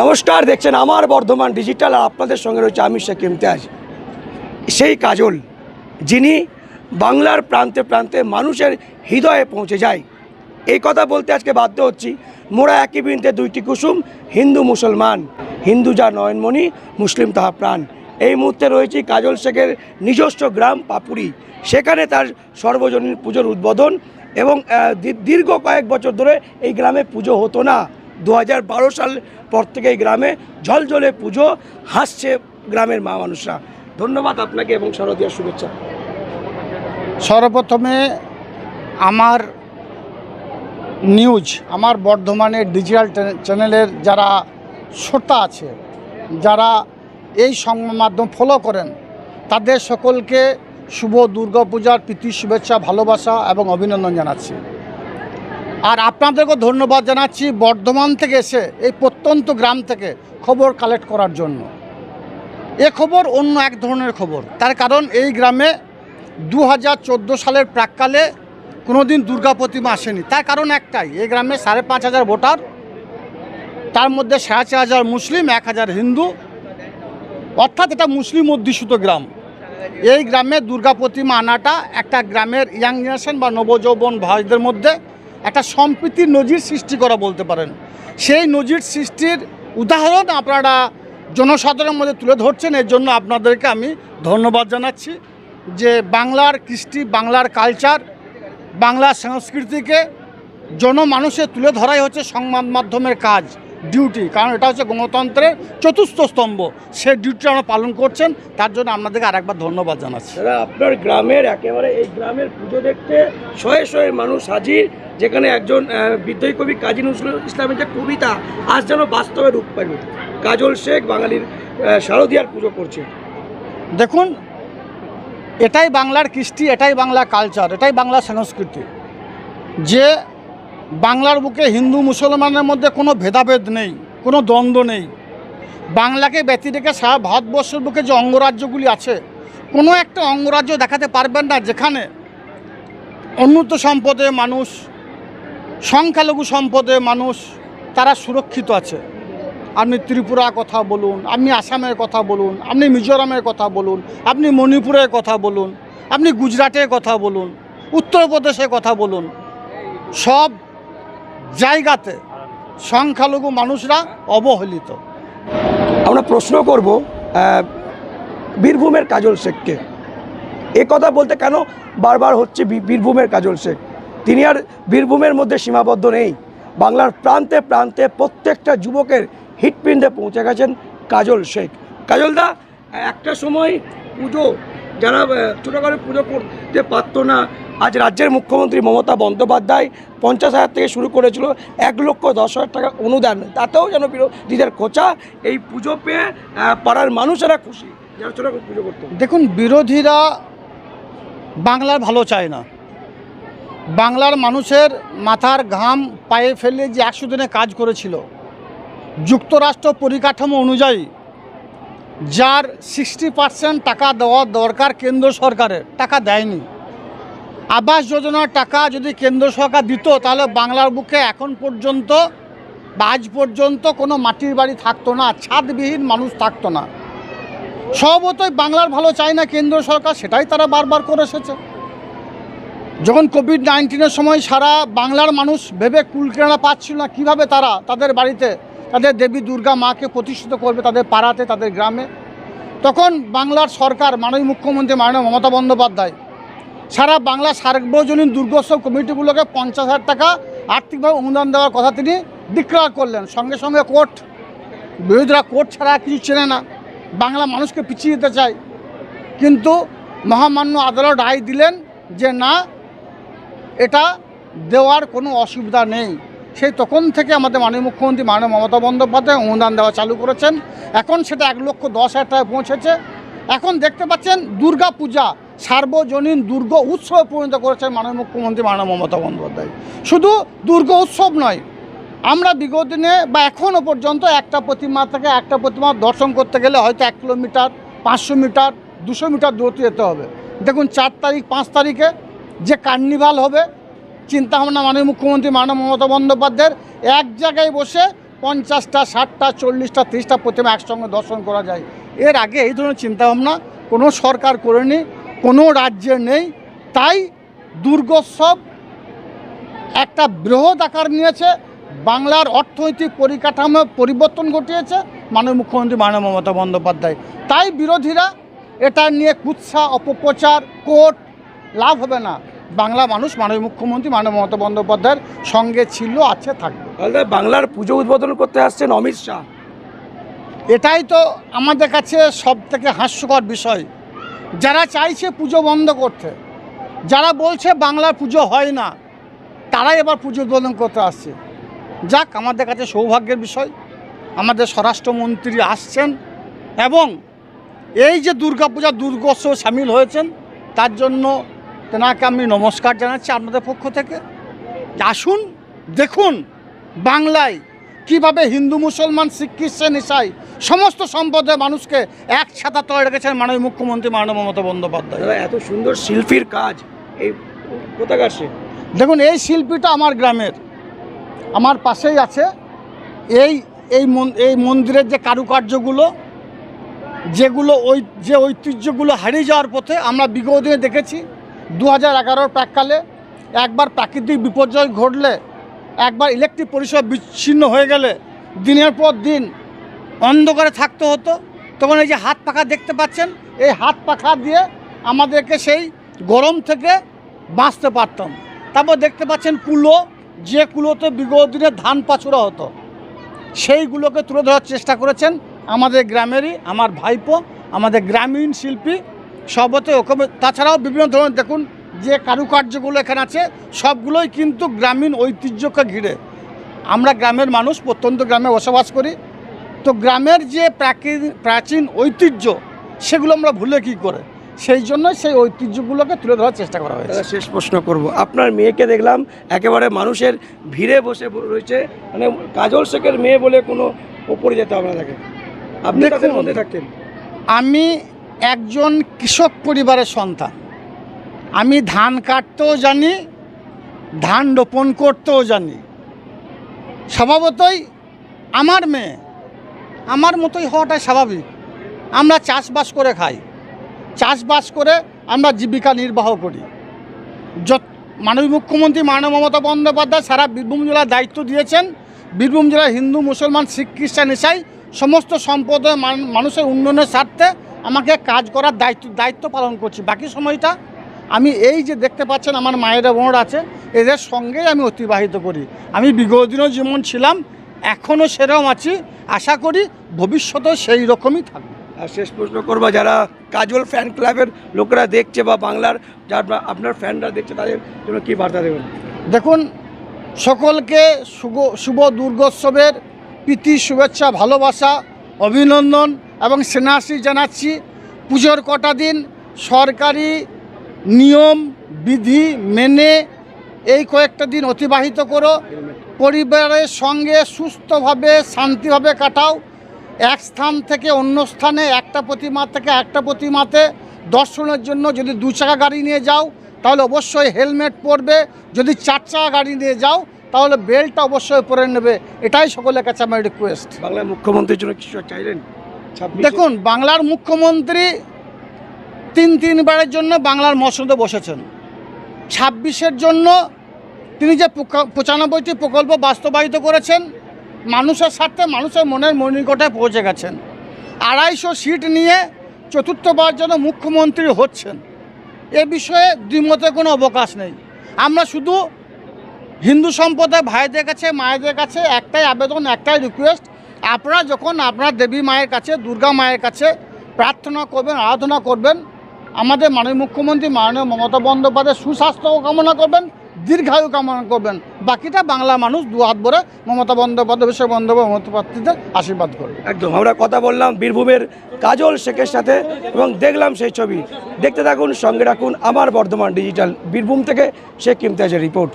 নমস্কার, দেখছেন আমার বর্ধমান ডিজিটাল আর আপনাদের সঙ্গে রয়েছে আমি শেখ ইমতিয়াজ। সেই কাজল, যিনি বাংলার প্রান্তে প্রান্তে মানুষের হৃদয়ে পৌঁছে যায়। এই কথা বলতে আজকে বাধ্য হচ্ছি মোরা একই বৃন্তে দুইটি কুসুম, হিন্দু মুসলমান। হিন্দু যা নয়নমণি, মুসলিম তাহা প্রাণ। এই মুহূর্তে রয়েছে কাজল শেখের নিজস্ব গ্রাম পাপুরি। সেখানে তার সর্বজনীন পুজোর উদ্বোধন এবং দীর্ঘ কয়েক বছর ধরে এই গ্রামে পুজো হতো না। দু হাজার বারো সাল পর থেকে এই গ্রামে ঝলঝলে পুজো, হাসছে গ্রামের মা মানুষরা। ধন্যবাদ আপনাকে এবং শারদীয় শুভেচ্ছা। সর্বপ্রথমে আমার নিউজ, আমার বর্ধমানের ডিজিটাল চ্যানেলের যারা শ্রোতা আছে, যারা এই সংবাদ মাধ্যম ফলো করেন, তাদের সকলকে শুভ দুর্গাপূজার প্রীতি, শুভেচ্ছা, ভালোবাসা এবং অভিনন্দন জানাচ্ছি। আর আপনাদেরকেও ধন্যবাদ জানাচ্ছি বর্ধমান থেকে এসে, এই প্রত্যন্ত গ্রাম থেকে খবর কালেক্ট করার জন্য। এ খবর অন্য এক ধরনের খবর, তার কারণ এই গ্রামে দু হাজার চোদ্দ সালের প্রাককালে কোনো দিন দুর্গা প্রতিমা আসেনি। তার কারণ একটাই, এই গ্রামে সাড়ে পাঁচ হাজার ভোটার, তার মধ্যে সাড়ে হাজার মুসলিম, এক হাজার হিন্দু। অর্থাৎ এটা মুসলিম অধ্যুষিত গ্রাম। এই গ্রামে দুর্গা প্রতিমা আনাটা একটা গ্রামের ইয়াং জেনারেশন বা নবযৌবন ভাইদের মধ্যে একটা সম্প্রীতির নজির সৃষ্টি করা বলতে পারেন। সেই নজির সৃষ্টির উদাহরণ আপনারা জনসাধারণের মধ্যে তুলে ধরছেন, এর জন্য আপনাদেরকে আমি ধন্যবাদ জানাচ্ছি যে বাংলার কৃষ্টি, বাংলার কালচার, বাংলার সংস্কৃতিকে জনমানুষে তুলে ধরাই হচ্ছে সংবাদ মাধ্যমের কাজ। ডিউটি কারণ এটা হচ্ছে গণতন্ত্রের চতুর্থ স্তম্ভ। সে ডিউটি আমরা পালন করছেন। তার জন্য আপনাদেরকে আরেকবার ধন্যবাদ জানাচ্ছি। আপনার গ্রামের একেবারে এই গ্রামের পুজো দেখতে শয়ে শয়ে মানুষ হাজির যেখানে একজন বিদ্রোহী কবি কাজী নজরুল ইসলামের যে কবিতা আজ যেন বাস্তবে রূপ পাবে। কাজল শেখ বাঙালির শারদিয়ার পুজো করছে। দেখুন এটাই বাংলার কৃষ্টি এটাই বাংলা কালচার এটাই বাংলা সংস্কৃতি। যে বাংলার বুকে হিন্দু মুসলমানের মধ্যে কোনো ভেদাভেদ নেই, কোনো দ্বন্দ্ব নেই। বাংলাকে ব্যতি রেখে সারা ভারতবর্ষের বুকে যে অঙ্গরাজ্যগুলি আছে, কোনো একটা অঙ্গরাজ্য দেখাতে পারবেন না যেখানে উন্নত সম্পদে মানুষ, সংখ্যালঘু সম্পদে মানুষ, তারা সুরক্ষিত আছে। আপনি ত্রিপুরা কথা বলুন, আপনি আসামের কথা বলুন, আপনি মিজোরামের কথা বলুন, আপনি মণিপুরের কথা বলুন, আপনি গুজরাটের কথা বলুন, উত্তরপ্রদেশের কথা বলুন, সব জায়গাতে সংখ্যালঘু মানুষরা অবহেলিত। আমরা প্রশ্ন করব বীরভূমের কাজল শেখকে। এ কথা বলতে কেন বারবার হচ্ছে বীরভূমের কাজল শেখ? তিনি আর বীরভূমের মধ্যে সীমাবদ্ধ নেই। বাংলার প্রান্তে প্রান্তে প্রত্যেকটা যুবকের হিটপিণ্ডে পৌঁছে গেছেন কাজল শেখ। কাজলদা, একটা সময় পুজো যারা আহ, ছোটো করে পুজো করতে পারতো না আজ রাজ্যের মুখ্যমন্ত্রী মমতা বন্দ্যোপাধ্যায় পঞ্চাশ হাজার থেকে শুরু করেছিল এক লক্ষ দশ হাজার টাকা অনুদান। তাতেও যেন বিরোধীদের খোঁচা এই পুজো পেয়ে পাড়ার মানুষেরা খুশি যারা ছোটো পুজো করতো। দেখুন বিরোধীরা বাংলার ভালো চায় না। বাংলার মানুষের মাথার ঘাম পায়ে ফেলে যে একশো দিনে কাজ করেছিল যুক্তরাষ্ট্র পরিকাঠামো অনুযায়ী যার সিক্সটি পার্সেন্ট টাকা দেওয়া দরকার কেন্দ্র সরকারের, টাকা দেয়নি। আবাস যোজনার টাকা যদি কেন্দ্র সরকার দিত, তাহলে বাংলার বুকে এখন পর্যন্ত বা আজ পর্যন্ত কোনো মাটির বাড়ি থাকতো না, ছাদবিহীন মানুষ থাকতো না। স্বভাবতই বাংলার ভালো চায় না কেন্দ্র সরকার, সেটাই তারা বারবার করে এসেছে। যখন কোভিড নাইন্টিনের সময় সারা বাংলার মানুষ ভেবে কুলকেনা পাচ্ছিল না, কীভাবে তারা তাদের বাড়িতে তাদের দেবী দুর্গা মাকে প্রতিষ্ঠিত করবে তাদের পাড়াতে, তাদের গ্রামে। তখন বাংলার সরকার, মাননীয় মুখ্যমন্ত্রী মাননীয় মমতা বন্দ্যোপাধ্যায়, সারা বাংলা সার্বজনীন দুর্গোৎসব কমিটিগুলোকে পঞ্চাশ হাজার টাকা আর্থিকভাবে অনুদান দেওয়ার কথা তিনি ডিক্লেয়ার করলেন। সঙ্গে সঙ্গে কোর্ট, বিরোধীরা কোর্ট ছাড়া কিছু চেনে না। বাংলা মানুষকে পিছিয়ে দিতে চায়। কিন্তু মহামান্য আদালত রায় দিলেন যে, না, এটা দেওয়ার কোনো অসুবিধা নেই। সেই তখন থেকে আমাদের মাননীয় মুখ্যমন্ত্রী মাননীয় মমতা বন্দ্যোপাধ্যায় অনুদান দেওয়া চালু করেছেন। এখন সেটা এক লক্ষ দশ হাজার টাকায় পৌঁছেছে। এখন দেখতে পাচ্ছেন দুর্গা পূজা সার্বজনীন দুর্গ উৎসবে পরিণত করেছেন মাননীয় মুখ্যমন্ত্রী মাননীয় মমতা বন্দ্যোপাধ্যায়। শুধু দুর্গ উৎসব নয়, আমরা বিগত দিনে বা এখনও পর্যন্ত একটা প্রতিমা থেকে একটা প্রতিমা দর্শন করতে গেলে হয়তো এক কিলোমিটার, পাঁচশো মিটার, দুশো মিটার দূরত্ব যেতে হবে। দেখুন চার তারিখ, পাঁচ তারিখে যে কার্নিভাল হবে চিন্তাভাবনা মাননীয় মুখ্যমন্ত্রী মাননীয় মমতা বন্দ্যোপাধ্যায়ের এক জায়গায় বসে পঞ্চাশটা, ষাটটা, চল্লিশটা, তিরিশটা প্রতিমা একসঙ্গে দর্শন করা যায়। এর আগে এই ধরনের চিন্তাভাবনা কোনো সরকার করেনি, কোনো রাজ্যে নেই। তাই দুর্গোৎসব একটা বৃহৎ আকার নিয়েছে, বাংলার অর্থনৈতিক পরিকাঠামো পরিবর্তন ঘটিয়েছে মাননীয় মুখ্যমন্ত্রী, মাননীয় মমতা বন্দ্যোপাধ্যায়। তাই বিরোধীরা এটা নিয়ে কুৎসা, অপপ্রচার, কোর্ট, লাভ হবে না। বাংলা মানুষ মাননীয় মুখ্যমন্ত্রী মাননীয় মমতা বন্দ্যোপাধ্যায়ের সঙ্গে ছিল আছে থাকবে। বাংলার পুজো উদ্বোধন করতে আসছেন অমিত শাহ। এটাই তো আমাদের কাছে সব থেকে হাস্যকর বিষয়। যারা চাইছে পুজো বন্ধ করতে যারা বলছে বাংলার পুজো হয় না তারাই এবার পুজো উদ্বোধন করতে আসছে। যাক আমাদের কাছে সৌভাগ্যের বিষয়। আমাদের স্বরাষ্ট্রমন্ত্রী আসছেন এবং এই যে দুর্গাপূজা দুর্গোৎসব সামিল হয়েছেন তার জন্য তেনাকে আমি নমস্কার জানাচ্ছি আপনাদের পক্ষ থেকে। আসুন দেখুন বাংলায় কীভাবে হিন্দু মুসলমান শিখ খ্রিস্টান ইসাই সমস্ত সম্পদের মানুষকে এক ছাতা তলে রেখেছেন মাননীয় মুখ্যমন্ত্রী মাননীয় মমতা বন্দ্যোপাধ্যায়। এত সুন্দর শিল্পীর কাজ এই কোথাকার সে? দেখুন এই শিল্পীটা আমার গ্রামের। আমার পাশেই আছে। এই এই এই মন্দিরের যে কারুকার্যগুলো যেগুলো ওই যে ঐতিহ্যগুলো হারিয়ে যাওয়ার পথে আমরা বিগত দিনে দেখেছি দু হাজার এগারোর প্রাককালে একবার প্রাকৃতিক বিপর্যয় ঘটলে, একবার ইলেকট্রিক পরিষেবা বিচ্ছিন্ন হয়ে গেলে দিনের পর দিন অন্ধকারে থাকতে হতো। তখন এই যে হাত পাখা দেখতে পাচ্ছেন, এই হাত পাখা দিয়ে আমাদেরকে সেই গরম থেকে বাঁচতে পারতাম। তারপর দেখতে পাচ্ছেন কুলো, যে কুলোতে বিগত দিনে ধান পাচুরা হতো, সেইগুলোকে তুলে ধরার চেষ্টা করেছেন আমাদের গ্রামেরই আমার ভাইপো, আমাদের গ্রামীণ শিল্পী সর্বতে ওকে তাছাড়াও বিভিন্ন ধরনের দেখুন যে কারুকার্যগুলো এখানে আছে সবগুলোই কিন্তু গ্রামীণ ঐতিহ্যকে ঘিরে। আমরা গ্রামের মানুষ প্রত্যন্ত গ্রামে বসবাস করি। তো গ্রামের যে প্রাচীন ঐতিহ্য সেগুলো আমরা ভুলে কী করে? সেই জন্য সেই ঐতিহ্যগুলোকে তুলে ধরার চেষ্টা করা হয়েছে। শেষ প্রশ্ন করব। আপনার মেয়েকে দেখলাম একেবারে মানুষের ভিড়ে বসে রয়েছে। মানে কাজল শেখের মেয়ে বলে কোনো ওপরে যেতে হবে না তাকে। আপনি। মধ্যে থাকতেন। আমি একজন কৃষক পরিবারের সন্তান। আমি ধান কাটতেও জানি, ধান রোপণ করতেও জানি। স্বভাবতই আমার মেয়ে, আমার মতোই হওয়াটাই স্বাভাবিক। আমরা চাষবাস করে খাই। চাষবাস করে আমরা জীবিকা নির্বাহ করি। যত মাননীয় মুখ্যমন্ত্রী মাননীয় মমতা বন্দ্যোপাধ্যায় সারা বীরভূম জেলার দায়িত্ব দিয়েছেন। বীরভূম জেলার হিন্দু, মুসলমান, শিখ, খ্রিস্টান, ইসাই সমস্ত সম্প্রদায়ের মান- মানুষের উন্নয়নের স্বার্থে আমাকে কাজ করার দায়িত্ব দায়িত্ব পালন করছি। বাকি সময়টা আমি এই যে দেখতে পাচ্ছেন আমার মায়েরা বোনরা আছে এদের সঙ্গেই আমি অতিবাহিত করি। আমি বিগত দিনও যেমন ছিলাম এখনও সেরকম আছি। আশা করি ভবিষ্যতেও সেই রকমই থাকবে। আর শেষ প্রশ্ন করব যারা কাজল ফ্যান ক্লাবের লোকেরা দেখছে বা বাংলার যারা আপনার ফ্যানরা দেখছে তাদের জন্য কী বার্তা দেবেন? দেখুন সকলকে শুভ শুভ দুর্গোৎসবের প্রীতি শুভেচ্ছা ভালোবাসা অভিনন্দন। এবং সেনাশি জানাচ্ছি, পুজোর কটা দিন সরকারি নিয়ম, বিধি মেনে এই কয়েকটা দিন অতিবাহিত করো। পরিবারের সঙ্গে সুস্থভাবে, শান্তিভাবে কাটাও। এক স্থান থেকে অন্য স্থানে, একটা প্রতিমা থেকে একটা প্রতিমাতে দর্শনের জন্য যদি দু চাকা গাড়ি নিয়ে যাও, তাহলে অবশ্যই হেলমেট পরবে। যদি চার চাকা গাড়ি নিয়ে যাও, তাহলে বেল্টটা অবশ্যই পরে নেবে। এটাই সকলের কাছে আমার রিকোয়েস্ট বাংলার মুখ্যমন্ত্রীর জন্য কিছু চাইলেন? দেখুন, বাংলার মুখ্যমন্ত্রী তিন তিনবারের জন্য বাংলার মসনদে বসেছেন। ছাব্বিশের জন্য তিনি যে পঁচানব্বইটি প্রকল্প বাস্তবায়িত করেছেন, মানুষের স্বার্থে মানুষের মনের মনিকটায় পৌঁছে গেছেন। আড়াইশো সিট নিয়ে চতুর্থবার যেন মুখ্যমন্ত্রী হচ্ছেন, এ বিষয়ে দ্বিমতের কোনো অবকাশ নেই। আমরা শুধু হিন্দু সম্প্রদায় ভাইদের কাছে, মায়েদের কাছে একটাই আবেদন, একটাই রিকোয়েস্ট আপনারা যখন আপনার দেবী মায়ের কাছে, দুর্গা মায়ের কাছে প্রার্থনা করবেন, আরাধনা করবেন, আমাদের মাননীয় মুখ্যমন্ত্রী মাননীয় মমতা বন্দ্যোপাধ্যায় সুস্বাস্থ্য কামনা করবেন, দীর্ঘায়ু কামনা করবেন। বাকিটা বাংলা মানুষ দু হাত ভরে মমতা বন্দ্যোপাধ্যায় বিশ্ব বন্দ্যোপাধ্যায় মমতাপাত্রীদের আশীর্বাদ করবে। একদম, আমরা কথা বললাম বীরভূমের কাজল শেখের সাথে এবং দেখলাম সেই ছবি। দেখতে থাকুন, সঙ্গে রাখুন আমার বর্ধমান ডিজিটাল বীরভূম থেকে শেখ ইমতিয়াজের রিপোর্ট।